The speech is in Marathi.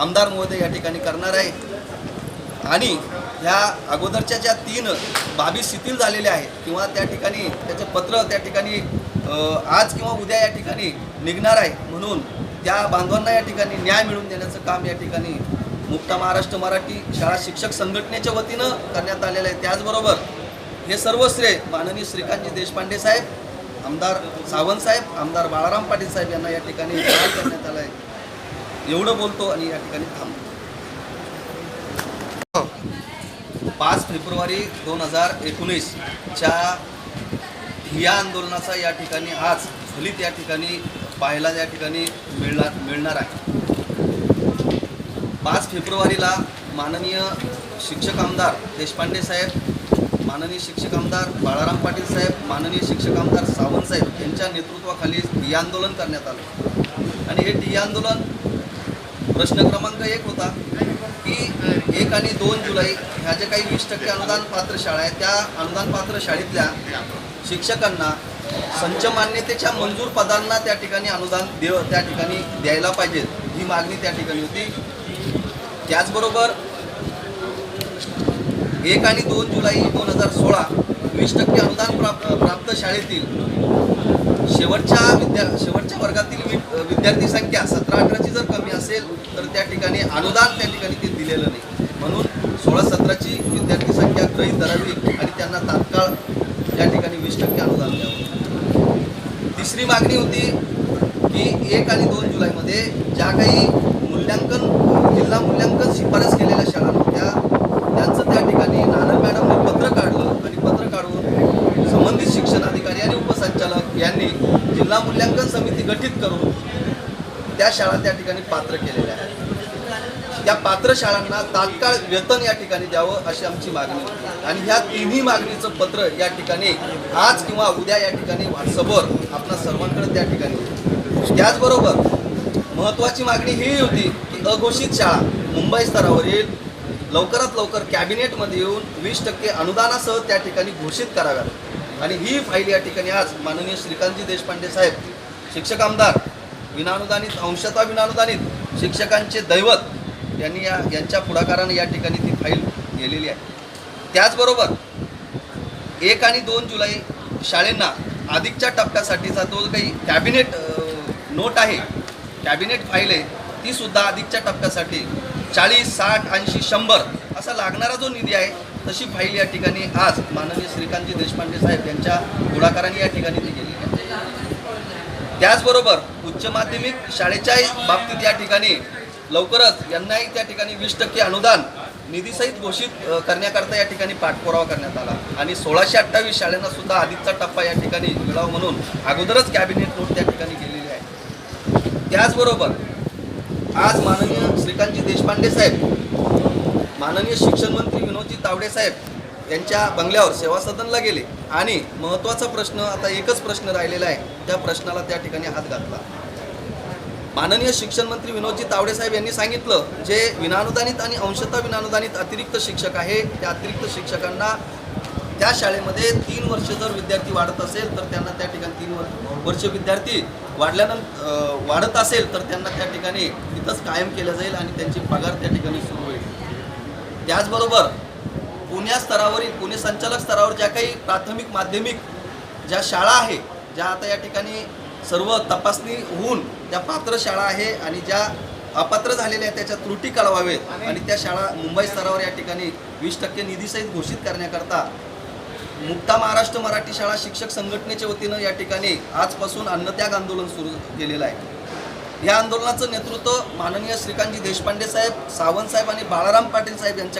आमदार महोदय या ठिकाणी करणार आहे. आणि ह्या अगोदरच्या ज्या तीन बाबी शिथिल झालेल्या आहेत किंवा त्या ठिकाणी त्याचं पत्र त्या ठिकाणी आज किंवा उद्या या ठिकाणी निघणार आहे म्हणून त्या बांधवांना या ठिकाणी न्याय मिळवून देण्याचं काम या ठिकाणी मुक्ता महाराष्ट्र मराठी शाळा शिक्षक संघटनेच्या वतीनं करण्यात आलेलं आहे. त्याचबरोबर हे सर्व श्रेय माननीय श्रीकांतजी देशपांडे साहेब आमदार सावंत साहेब आमदार बाळाराम पाटील साहेब यांना या ठिकाणी करण्यात आलं आहे. एवढं बोलतो आणि या ठिकाणी थांबतो. पाच फेब्रुवारी दोन हजार एकोणीसच्या या आंदोलनाचा या ठिकाणी आज फलित या ठिकाणी पाहायला या ठिकाणी मिळणार मिळणार आहे. पाच फेब्रुवारीला माननीय शिक्षक आमदार देशपांडे साहेब माननीय शिक्षक आमदार बाळाराम पाटील साहेब माननीय शिक्षक आमदार सावंत साहेब यांच्या नेतृत्वाखाली ठिय्या आंदोलन करण्यात आलं. आणि हे ठिय्या आंदोलन प्रश्न क्रमांक एक होता की एक आणि दोन जुलै ह्या जे काही वीस टक्के अनुदान पात्र शाळा आहेत त्या अनुदान पात्र शाळेतल्या शिक्षकांना संच मान्यतेच्या मंजूर पदांना त्या ठिकाणी अनुदान देव त्या ठिकाणी द्यायला पाहिजेत ही मागणी त्या ठिकाणी होती. त्याचबरोबर एक आणि दोन जुलै दोन हजार सोळा वीस टक्के अनुदान प्राप्त प्राप्त शाळेतील शेवटच्या विद्या शेवटच्या वर्गातील वि- विद्यार्थी संख्या सतरा अठराची असेल तर त्या ठिकाणी अनुदान त्या ठिकाणी ते दिलेलं नाही. म्हणून सोळा सतराची विद्यार्थी संख्या गृहीत धरावी आणि त्यांना तात्काळ त्या ठिकाणी वीस टक्के अनुदान द्यावं. तिसरी मागणी होती की एक आणि दोन जुलैमध्ये ज्या काही मूल्यांकन जिल्हा मूल्यांकन शिफारस केलेल्या शाळा होत्या त्यांचं त्या ठिकाणी नानक मॅडमने पत्र काढलं आणि पत्र काढून संबंधित शिक्षण अधिकारी आणि उपसंचालक यांनी जिल्हा मूल्यांकन समिती गठीत करून त्या शाळा त्या ठिकाणी पात्र केलेल्या आहेत. त्या पात्र शाळांना तात्काळ वेतन या ठिकाणी द्यावं अशी आमची मागणी होती. आणि ह्या तिन्ही मागणीचं पत्र या ठिकाणी आज किंवा उद्या या ठिकाणी व्हॉट्सअपवर आपल्या सर्वांकडे त्या ठिकाणी त्याचबरोबर महत्त्वाची मागणी ही होती की अघोषित शाळा मुंबई स्तरावरील लवकरात लवकर कॅबिनेटमध्ये येऊन वीस टक्के अनुदानासह त्या ठिकाणी घोषित कराव्यात. आणि ही फाईल या ठिकाणी आज माननीय श्रीकांतजी देशपांडे साहेब शिक्षक आमदार विनानुदानित अंशतः विनानुदानित शिक्षकांचे दैवत यांनी या यांच्या पुढाकाराने या ठिकाणी ती फाईल गेलेली आहे. त्याचबरोबर एक आणि दोन जुलै शाळेंना अधिकच्या टप्प्यासाठीचा जो काही कॅबिनेट नोट आहे कॅबिनेट फाईल आहे ती सुद्धा अधिकच्या टप्प्यासाठी चाळीस साठ ऐंशी शंभर असा लागणारा जो निधी आहे तशी फाईल या ठिकाणी आज माननीय श्रीकांतजी देशपांडे साहेब यांच्या पुढाकाराने या ठिकाणी ती गेली आहे. त्याचबरोबर उच्च माध्यमिक शाळेच्या बाबतीत या ठिकाणी लवकरच यांनाही त्या ठिकाणी वीस टक्के अनुदान निधीसहित घोषित करण्याकरता या ठिकाणी पाठपुरावा करण्यात आला. आणि सोळाशे अठ्ठावीस शाळांना सुद्धा आधीचा टप्पा या ठिकाणी मिळावा म्हणून अगोदरच कॅबिनेट नोट त्या ठिकाणी गेलेली आहे. त्याचबरोबर आज माननीय श्रीकांतजी देशपांडे साहेब माननीय शिक्षण मंत्री विनोदजी तावडे साहेब त्यांच्या बंगल्यावर सेवा सदनला गेले. आणि महत्त्वाचा प्रश्न आता एकच प्रश्न राहिलेला आहे. त्या प्रश्नाला त्या ठिकाणी हात घातला. माननीय शिक्षण मंत्री विनोदजी तावडे साहेब यांनी सांगितलं जे विनानुदानित आणि अंशतः विनानुदानित अतिरिक्त शिक्षक आहे त्या अतिरिक्त शिक्षकांना त्या शाळेमध्ये तीन वर्ष जर विद्यार्थी वाढत असेल तर त्यांना त्या ठिकाणी तीन वर्ष वर्ष विद्यार्थी वाढल्यानंतर वाढत असेल तर त्यांना त्या ठिकाणी तिथंच कायम केलं जाईल आणि त्यांची पगार त्या ठिकाणी सुरू होईल. त्याचबरोबर पुण्या स्तरावरील पुणे संचालक स्तरावर ज्या काही प्राथमिक माध्यमिक ज्या शाळा आहे ज्या आता या ठिकाणी सर्व तपासणी होऊन त्या पात्र शाळा आहे आणि ज्या अपात्र झालेल्या आहेत त्याच्या त्रुटी कळवावेत आणि त्या शाळा मुंबई स्तरावर या ठिकाणी वीस टक्के निधीसहित घोषित करण्याकरता मुक्ता महाराष्ट्र मराठी शाळा शिक्षक संघटनेच्या वतीनं या ठिकाणी आजपासून अन्नत्याग आंदोलन सुरू केलेलं आहे. या आंदोलनाचं नेतृत्व माननीय श्रीकांतजी देशपांडे साहेब सावंत साहेब आणि बाळाराम पाटील साहेब यांच्या